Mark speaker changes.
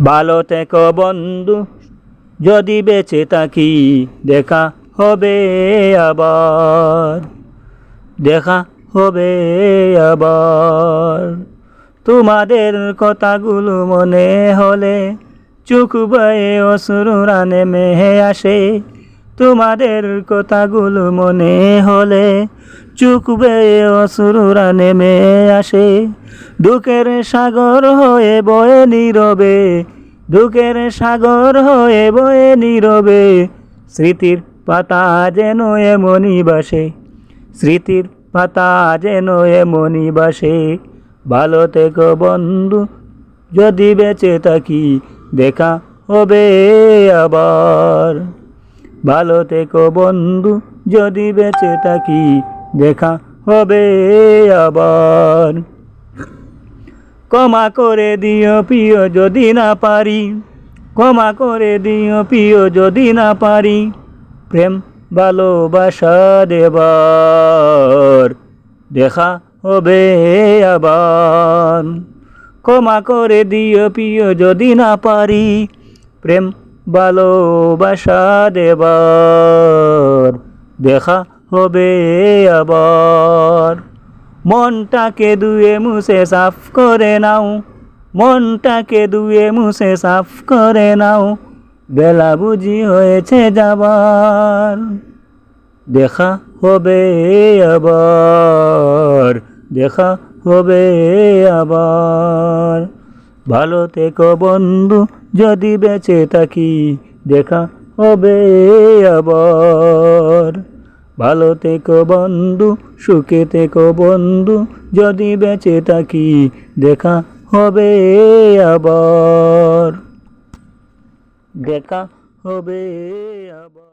Speaker 1: ভালো থেকো বন্ধু, যদি বেঁচে থাকি দেখা হবে আবার, দেখা হবে আবার। তোমাদের কথাগুলো মনে হলে চোখ বয়ে অসুর রানে মেহে আসে। তোমাদের কথাগুলো মনে হলে চোখ বেয়ে অসুরা নেমে আসে। দুঃখের সাগর হয়ে বয়ে নীরবে, দুঃখের সাগর হয়ে বয়ে নীরবে। স্মৃতির পাতা যেন এমনই বাসে, স্মৃতির পাতা যেন এমনই বাসে। ভালো থেকো বন্ধু, যদি বেঁচে থাকি দেখা হবে আবার। ভালো থেকো বন্ধু, যদি বেঁচে থাকি দেখা হবে আবার। ক্ষমা করে দিও প্রিয়, যদি না পারি। ক্ষমা করে দিও প্রিয়, যদি না পারি। প্রেম, ভালোবাসা দেবার দেখা হবে আবার। ক্ষমা করে দিও প্রিয়, যদি না পারি। প্রেম ভালোবাসা দেবার, দেখা হবে আবার। মনটাকে দুয়ে মুছে সাফ করে নাও, মনটাকে দুয়ে মুছে সাফ করে নাও, বেলা বুঝি হয়েছে যাবার। দেখা হবে আবার, দেখা হবে আবার। ভালো থেকো বন্ধু। যদি বেঁচে থাকি, দেখা হবে আবার। ভালো থেকো বন্ধু, সুখে থেকো বন্ধু, যদি বেঁচে থাকি, দেখা হবে আবার। দেখা হবে আবার।